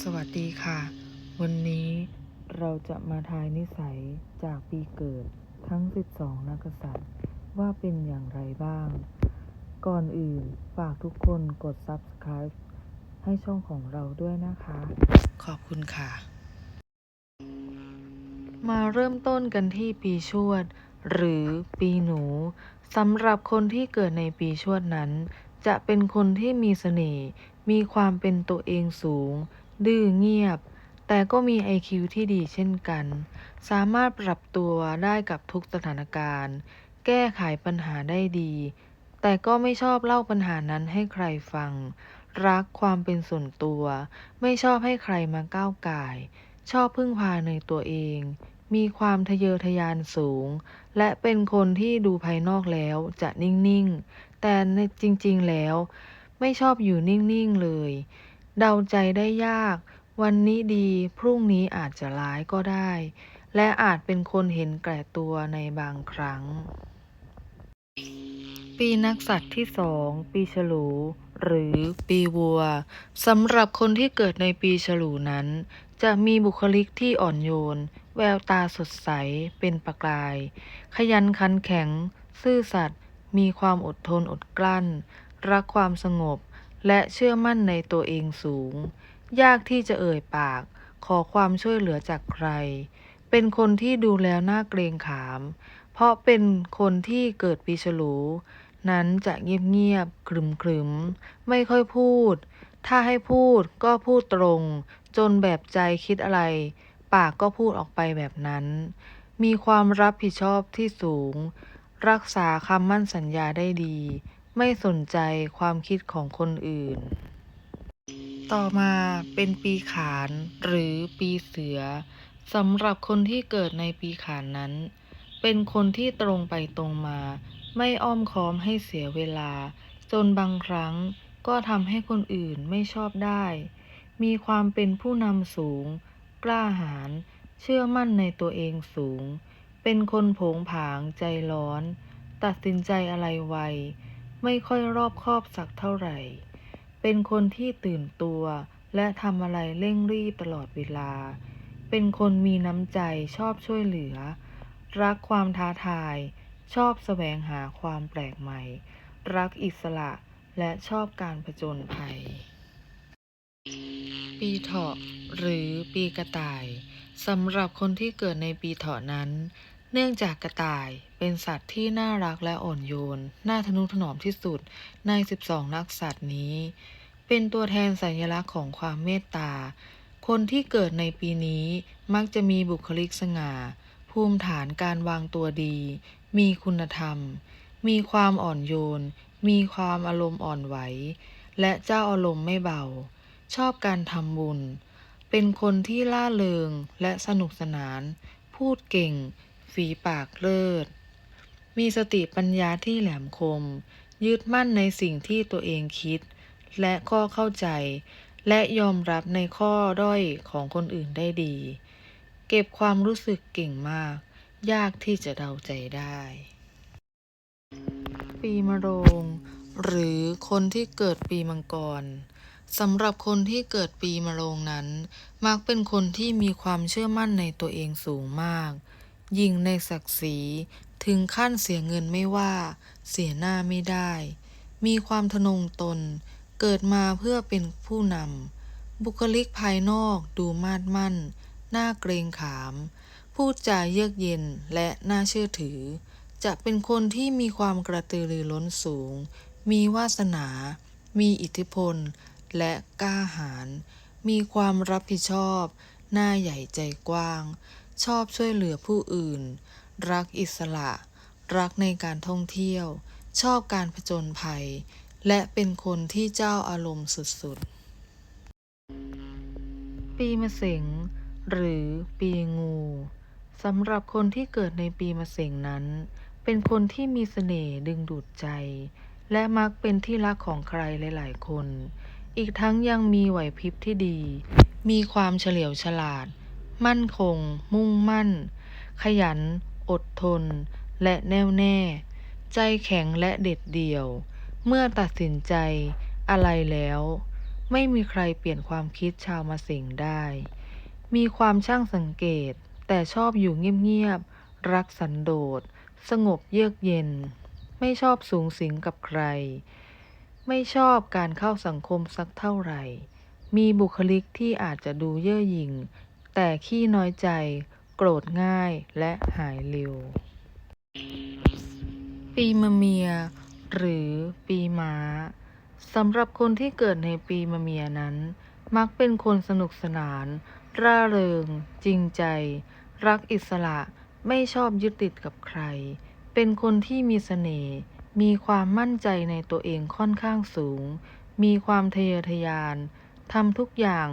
สวัสดีค่ะ วันนี้เราจะมาทายนิสัยจากปีเกิดทั้ง 12 นักษัตริย์ ว่าเป็นอย่างไรบ้าง ก่อนอื่นฝากทุกคนกด subscribe ให้ช่องของเราด้วยนะคะ ขอบคุณค่ะ มาเริ่มต้นกันที่ปีชวด หรือปีหนูสำหรับคนที่เกิดในปีชวดนั้น จะเป็นคนที่มีเสน่ห์มีความเป็นตัวเองสูง ดื้อเงียบ แต่ก็มี IQ ที่ดีเช่นกัน สามารถปรับตัวได้กับทุกสถานการณ์ แก้ไขปัญหาได้ดี แต่ก็ไม่ชอบเล่าปัญหานั้นให้ใครฟัง รักความเป็นส่วนตัว ไม่ชอบให้ใครมาก้าวก่าย ชอบพึ่งพาในตัวเอง มีความทะเยอทะยานสูง และเป็นคนที่ดูภายนอกแล้วจะนิ่งๆ แต่ในจริงๆแล้ว ไม่ชอบอยู่นิ่งๆเลย เดาใจได้ยาก วันนี้ดีพรุ่งนี้อาจจะร้ายก็ได้ และอาจเป็นคนเห็นแก่ตัวในบางครั้ง ปีนักษัตริย์ที่สองปีฉลูหรือปีวัวสำหรับคนที่เกิดในปีฉลูนั้น จะมีบุคลิกที่อ่อนโยน แววตาสดใสเป็นประกาย ขยันขันแข็ง ซื่อสัตย์มีความอดทนอดกลั้น รักความสงบ และเชื่อมั่นในตัวเองสูง ยากที่จะเอ่ยปาก ขอความช่วยเหลือจากใคร เป็นคนที่ดูแล้วน่าเกรงขาม เพราะเป็นคนที่เกิดปีฉลู นั้นจะเงียบๆขรึมๆ ไม่ค่อยพูด ถ้าให้พูดก็พูดตรง จนแบบใจคิดอะไร ปากก็พูดออกไปแบบนั้น มีความรับผิดชอบที่สูง รักษาคำมั่นสัญญาได้ดี ไม่สนใจความคิดของคนอื่น ต่อมาเป็นปีขานหรือปีเสือสำหรับคนที่เกิดในปีขานนั้น เป็นคนที่ตรงไปตรงมา ไม่อ้อมค้อมให้เสียเวลา จนบางครั้งก็ทำให้คนอื่นไม่ชอบได้ มีความเป็นผู้นำสูง กล้าหาญเชื่อมั่นในตัวเองสูง เป็นคนผงผางใจร้อน ตัดสินใจอะไรไว ไม่ค่อยรอบคอบสักเท่าไหร่ เป็นคนที่ตื่นตัวและทำอะไรเร่งรีบตลอดเวลา เป็นคนมีน้ำใจชอบช่วยเหลือ รักความท้าทาย ชอบแสวงหาความแปลกใหม่ รักอิสระและชอบการผจญภัย ปีเถาะหรือปีกระต่ายสำหรับคนที่เกิดในปีเถาะนั้น เนื่องจากกระต่ายเป็นสัตว์ที่น่ารักและอ่อนโยน น่าทนุถนอมที่สุดใน 12 นักสัตว์นี้ เป็นตัวแทนสัญลักษณ์ของความเมตตา คนที่เกิดในปีนี้มักจะมีบุคลิกสง่า ภูมิฐานการวางตัวดี มีคุณธรรม มีความอ่อนโยน มีความอารมณ์อ่อนไหว และเจ้าอารมณ์ไม่เบา ชอบการทำบุญ เป็นคนที่ล่าเริงและสนุกสนาน พูดเก่ง ฝีปากเลิศ มีสติปัญญาที่แหลมคม ยึดมั่นในสิ่งที่ตัวเองคิด และก็เข้าใจ และยอมรับในข้อด้อยของคนอื่นได้ดี เก็บความรู้สึกเก่งมาก ยากที่จะเดาใจได้ ปีมะโรง หรือคนที่เกิดปีมังกรสำหรับคนที่เกิดปีมะโรงนั้น มักเป็นคนที่มีความเชื่อมั่นในตัวเองสูงมาก ยิ่งในศักดิ์ศรี ถึงขั้นเสียเงินไม่ว่า เสียหน้าไม่ได้ มีความทะนงตน เกิดมาเพื่อเป็นผู้นำ บุคลิกภายนอกดูมาดมั่น น่าเกรงขาม พูดจาเยือกเย็นและน่าเชื่อถือ จะเป็นคนที่มีความกระตือรือร้นสูง มีวาสนา มีอิทธิพล และกล้าหาญ มีความรับผิดชอบ หน้าใหญ่ใจกว้าง ชอบช่วยเหลือผู้อื่น รักอิสระ รักในการท่องเที่ยว ชอบการผจญภัย และเป็นคนที่เจ้าอารมณ์สุดๆ ปีมะเสงหรือปีงูสำหรับคนที่เกิดในปีมะเสงนั้น เป็นคนที่มีเสน่ห์ดึงดูดใจ และมักเป็นที่รักของใครหลาย ๆ คน อีกทั้งยังมีไหวพริบที่ดี มีความเฉลียวฉลาด มั่นคง มุ่งมั่น ขยัน อดทน และแน่วแน่ ใจแข็งและเด็ดเดี่ยว เมื่อตัดสินใจอะไรแล้ว ไม่มีใครเปลี่ยนความคิดชาวมาสิงได้ มีความช่างสังเกต แต่ชอบอยู่เงียบๆ รักสันโดษ สงบเยือกเย็น ไม่ชอบสูงสิงกับใคร ไม่ชอบการเข้าสังคมสักเท่าไหร่ มีบุคลิกที่อาจจะดูเย่อหยิ่ง แต่ขี้น้อยใจ โกรธง่ายและหายเร็ว ปีมะเมีย หรือปีม้าสำหรับคนที่เกิดในปีมะเมียนั้น มักเป็นคนสนุกสนาน ร่าเริง จริงใจ รักอิสระไม่ชอบยึดติดกับใคร เป็นคนที่มีเสน่ห์มีความมั่นใจในตัวเองค่อนข้างสูง มีความทะเยอทะยานทำทุกอย่าง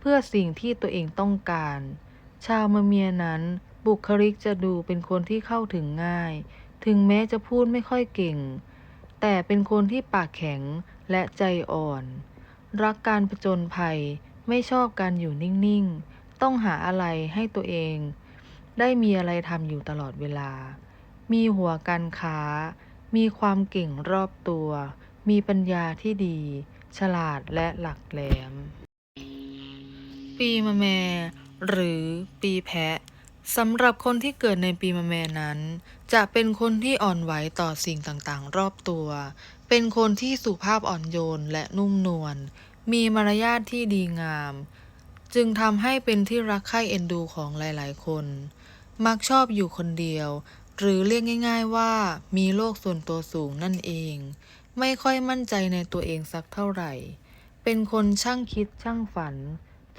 เพื่อสิ่งที่ตัวเองต้องการ ชาวมะเมียนั้นบุคลิกจะดูเป็นคนที่เข้าถึงง่าย ถึงแม้จะพูดไม่ค่อยเก่ง แต่เป็นคนที่ปากแข็งและใจอ่อน รักการผจญภัยไม่ชอบการอยู่นิ่งๆ ต้องหาอะไรให้ตัวเอง ได้มีอะไรทำอยู่ตลอดเวลา มีหัวการค้า มีความเก่งรอบตัว มีปัญญาที่ดี ฉลาดและหลักแหลม ปีมะแม หรือปีแพะสำหรับคนที่เกิดในปีมะแมนั้น จะเป็นคนที่อ่อนไหวต่อสิ่งต่างๆ รอบตัว เป็นคนที่สุภาพอ่อนโยนและนุ่มนวล มีมารยาทที่ดีงาม จึงทำให้เป็นที่รักใคร่เอ็นดูของหลายๆ คน มักชอบอยู่คนเดียว หรือเรียกง่าย ๆว่ามีโลกส่วนตัวสูงนั่นเอง ไม่ค่อยมั่นใจในตัวเองสักเท่าไหร่ เป็นคนช่างคิดช่างฝัน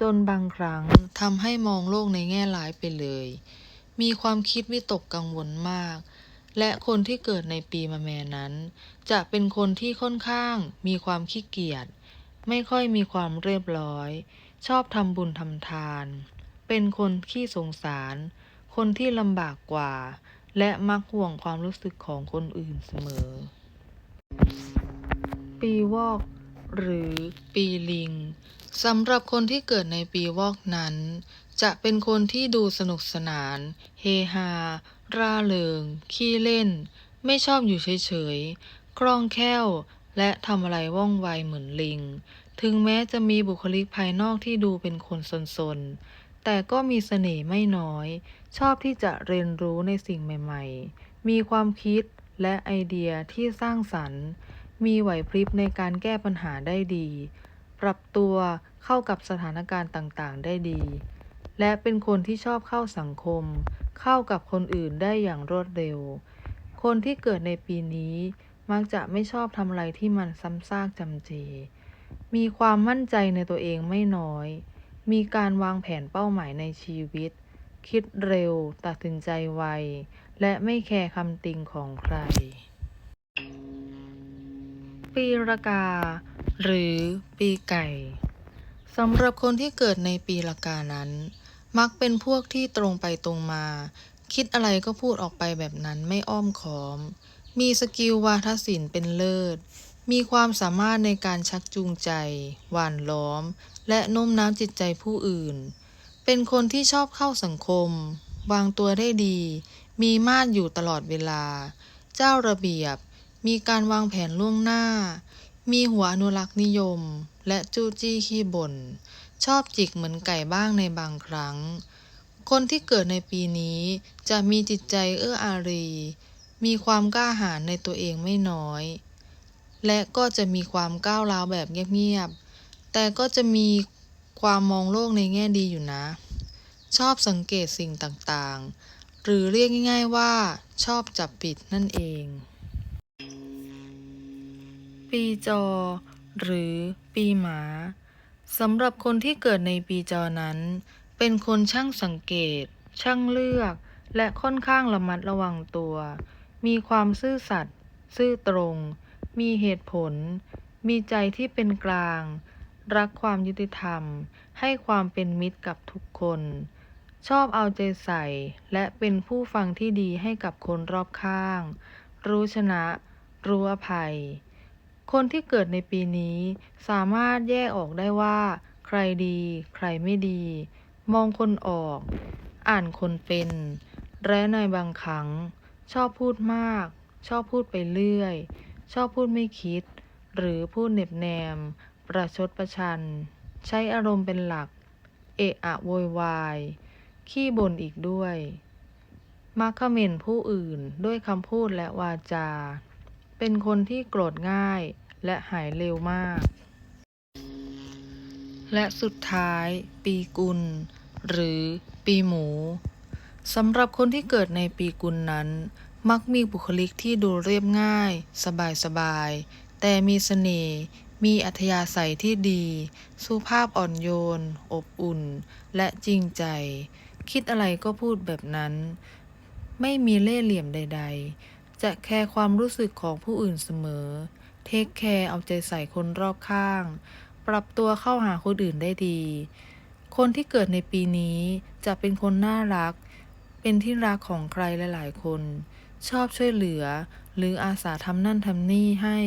จนบางครั้งทำให้มองโลกในแง่ร้ายไปเลย มีความคิดวิตกกังวลมาก และคนที่เกิดในปีมะแม่นั้น จะเป็นคนที่ค่อนข้างมีความขี้เกียจ ไม่ค่อยมีความเรียบร้อย ชอบทำบุญทำทาน เป็นคนขี้สงสาร คนที่ลำบากกว่า และมักห่วงความรู้สึกของคนอื่นเสมอ ปีวอกหรือปีลิง สำหรับคนที่เกิดในปีวอกนั้น จะเป็นคนที่ดูสนุกสนาน เฮฮา ร่าเริง ขี้เล่น ไม่ชอบอยู่เฉยๆ คล่องแคล่ว และทำอะไรว่องไวเหมือนลิง ถึงแม้จะมีบุคลิกภายนอกที่ดูเป็นคนสนๆ แต่ก็มีเสน่ห์ไม่น้อย ชอบที่จะเรียนรู้ในสิ่งใหม่ๆ มีความคิดและไอเดียที่สร้างสรรค์ มีไหวพริบในการแก้ปัญหาได้ดี ปรับตัวเข้ากับสถานการณ์ต่างๆ ได้ดี และเป็นคนที่ชอบเข้าสังคม เข้ากับคนอื่นได้อย่างรวดเร็ว คนที่เกิดในปีนี้มักจะไม่ชอบทำอะไรที่มันซ้ำซากจำเจ มีความมั่นใจในตัวเองไม่น้อย มีการวางแผนเป้าหมายในชีวิต คิดเร็ว ตัดสินใจไว และไม่แคร์คำติงของใคร ปีละกา หรือปีไก่สำหรับคนที่เกิดในปีละกานั้น มักเป็นพวกที่ตรงไปตรงมา คิดอะไรก็พูดออกไปแบบนั้นไม่อ้อมค้อม มีสกิลวาทศิลป์เป็นเลิศ มีความสามารถในการชักจูงใจ หวานล้อม และโน้มน้าวจิตใจผู้อื่น เป็นคนที่ชอบเข้าสังคม วางตัวได้ดี มีมาตรอยู่ตลอดเวลา เจ้าระเบียบ มีการวางแผนล่วงหน้า มีหัวอนุรักษ์นิยม และจู้จี้ขี้บ่น ชอบจิกเหมือนไก่บ้างในบางครั้ง คนที่เกิดในปีนี้จะมีจิตใจเอื้ออารี มีความกล้าหาญในตัวเองไม่น้อย และก็จะมีความก้าวร้าวแบบเงียบๆ แต่ก็จะมีความมองโลกในแง่ดีอยู่นะ ชอบสังเกตสิ่งต่างๆ หรือเรียกง่ายๆว่าชอบจับผิดนั่นเอง ปีจอ หรือปีหมาสำหรับคนที่เกิดในปีจอนั้น เป็นคนช่างสังเกต ช่างเลือก และค่อนข้างระมัดระวังตัว มีความซื่อสัตย์ซื่อตรง มีเหตุผล มีใจที่เป็นกลาง รักความยุติธรรม ให้ความเป็นมิตรกับทุกคน ชอบเอาใจใส่ และเป็นผู้ฟังที่ดีให้กับคนรอบข้าง รู้ชนะ รู้อภัย คนที่เกิดในปีนี้สามารถแยกออกได้ว่า ใครดี ใครไม่ดี มองคนออก อ่านคนเป็น และในบางครั้ง ชอบพูดมาก ชอบพูดไปเรื่อย ชอบพูดไม่คิด หรือพูดเหน็บแนมปประชดประชัน ใช้อารมณ์เป็นหลัก เอะอะโวยวาย ขี้บ่นอีกด้วย มักเขม่นผู้อื่นด้วยคำพูดและวาจา เป็นคนที่โกรธง่ายและหายเร็วมาก และสุดท้าย ปีกุล หรือปีหมูสำหรับคนที่เกิดในปีกุลนั้น มักมีบุคลิกที่ดูเรียบง่าย สบายๆแต่มีเสน่ห์มีอัธยาศัยที่ดี สุภาพอ่อนโยน อบอุ่น และจริงใจ คิดอะไรก็พูดแบบนั้น ไม่มีเล่ห์เหลี่ยมใด ๆ จะแคร์ความรู้สึกของผู้อื่นเสมอ เทคแคร์เอาใจใส่คนรอบข้าง ปรับตัวเข้าหาคนอื่นได้ดี คนที่เกิดในปีนี้จะเป็นคนน่ารัก เป็นที่รักของใครหลาย ๆ คน ชอบช่วยเหลือ หรืออาสาทำนั่นทำนี่ให้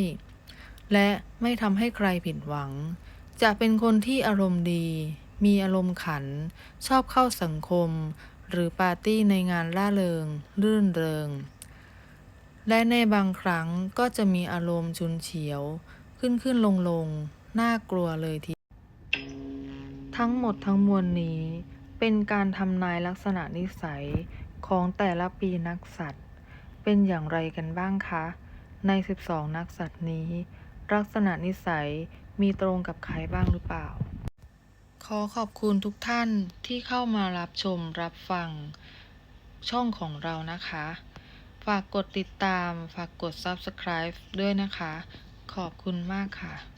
และไม่ทำให้ใครผิดหวัง จะเป็นคนที่อารมณ์ดี มีอารมณ์ขัน ชอบเข้าสังคม หรือปาร์ตี้ในงานล่าเริง รื่นเริง และในบางครั้งก็จะมีอารมณ์ชุนเฉียว ขึ้นขึ้นลงลงน่ากลัวเลยที ทั้งหมดทั้งมวลนี้ เป็นการทำนายลักษณะนิสัยของแต่ละปีนักสัตว์ เป็นอย่างไรกันบ้างคะ ใน 12 นักสัตว์นี้ ลักษณะนิสัยมีตรงกับใครบ้างหรือเปล่า ขอขอบคุณทุกท่านที่เข้ามารับชมรับฟัง ช่องของเรานะคะ ฝากกดติดตาม ฝากกด Subscribe ด้วยนะคะ ขอบคุณมากค่ะ